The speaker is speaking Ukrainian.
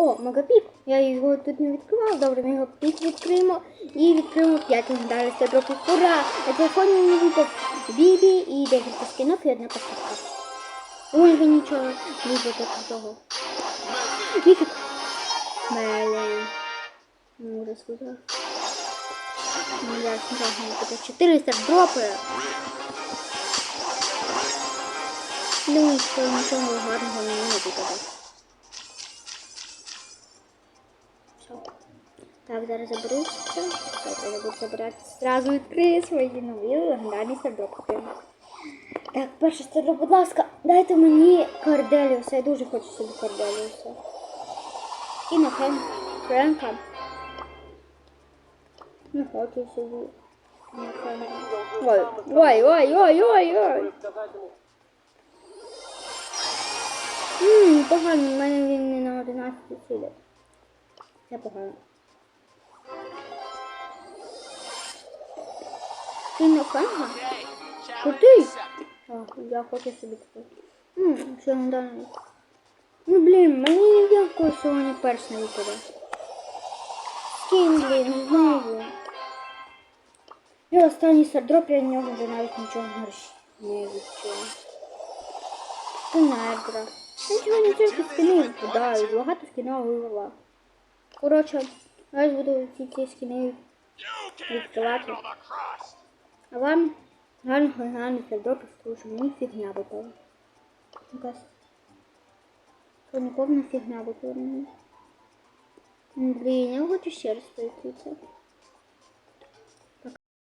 О, Магапік. Я його тут не відкривав. Добре, ми його пік відкриємо. І відкриємо 5 легендарних стадропів. Ура! На телефоні мені випав Бібі і декілька скинов і одна поставка. Ой, ви нічого не буде того. Міфік. Мелей. Ну, розказав. Ну, я нічого не буде. 400 дропи. Думаю, що нічого гарного не буде. Так, зараз заберу. Так, я буду забирати. Зразу відкрию свої нові легендарні стардропи. Так, перше стардроп, будь ласка, дайте мені Карделіуса. Я дуже хочу собі Карделіуса. І на Френ... Френка. Не хочу собі. Ой, ой, ой, ой, ой, ой. Погано, в мене він не на 11 силі. Це погано. Ти на фанга? Крутий! А, я хочу собі такий. Ммм, що не дано. Ну, блін, мені ніякого сьогодні перш не випаде. Скін, блін, знову. І останній сардроп я в нього вже навіть нічого не не відчув. Нічого не тільки скини випадають, багато скінів вивела. Коротше, я буду ці скини відкривати. А вам гарних гарних сардропів, тому що мені фігня випала. Якась. Що не повна фігня випала мені. Блін, я хочу ще раз пройти це.